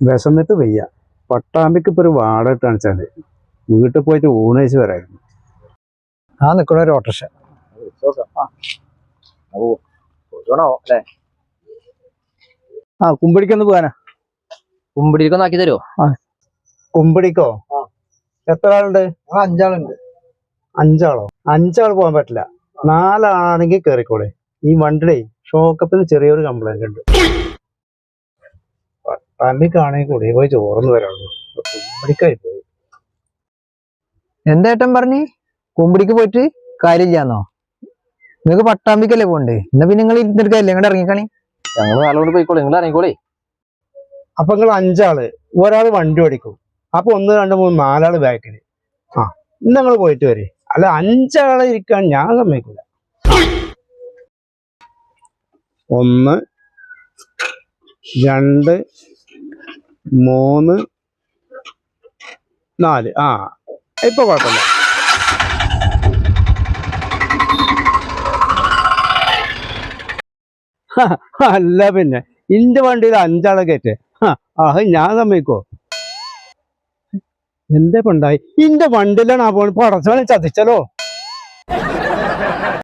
വിശന്നിട്ട് വയ്യ. പട്ടാമ്പിക്ക് ഇപ്പൊ ഒരു വാടക കാണിച്ചാൽ വീട്ടിൽ പോയിട്ട് ഊണേച്ച് വരായിരുന്നു. ആ നിക്കണ ഒരു ഓട്ടർഷ ആ. കുമ്പിടിക്കൊന്ന് പോകാനാ. കുമ്പിടിക്കൊന്ന് ആക്കി തരുമോ കുമ്പിടിക്കോ? എത്ര ആളുണ്ട്? അഞ്ചാളുണ്ട്. അഞ്ചാളോ? അഞ്ചാൾ പോകാൻ പറ്റില്ല. നാലാണെങ്കിൽ കേറിക്കോളെ. ഈ വണ്ടിയുടെ ഷോക്കപ്പിന് ചെറിയൊരു കംപ്ലൈന്റ് ഉണ്ട്. പട്ടാമ്പിക്കാണെങ്കിൽ കൂടി പോയി ചോർന്ന് വരാളൂ കുമ്പിടിക്കായി പോയി. എന്തേട്ടൻ പറഞ്ഞു? കുമ്പിടിക്ക് പോയിട്ട് കാര്യമില്ലാന്നോ? നിങ്ങൾക്ക് പട്ടാമ്പിക്കല്ലേ പോണ്ടേ എന്നാ പിന്നെ നിങ്ങൾ ഇരുന്നെടുക്കല്ലേ ഇങ്ങോട്ട് ഇറങ്ങിക്കണി. ഞങ്ങൾ നാളോട് പോയിക്കോളെ. നിങ്ങൾ ഇറങ്ങിക്കോളേ. അപ്പൊ നിങ്ങൾ അഞ്ചാൾ ഒരാൾ വണ്ടി ഓടിക്കും. അപ്പൊ ഒന്ന് രണ്ട് മൂന്ന് നാലാൾ ബാക്കിൽ. ആ ഇന്ന് നിങ്ങൾ പോയിട്ട് വരെ. അല്ല അഞ്ചാളെ ഇരിക്കാൻ ഞാൻ സമ്മതിക്കില്ല ഒന്ന് രണ്ട് മൂന്ന് നാല്. ആ ഇപ്പൊ കുഴപ്പമില്ല. അല്ല പിന്നെ. ഇന്റെ വണ്ടിയിൽ അഞ്ചാളെ കയറ്റേ. ആ ഞാൻ സമ്മതിക്കോ? എന്തേ ഇപ്പൊ ഉണ്ടായി? ഇന്റെ വണ്ടിയിലാണ് ആ പോണ പടച്ചോനെ ചതിച്ചല്ലോ.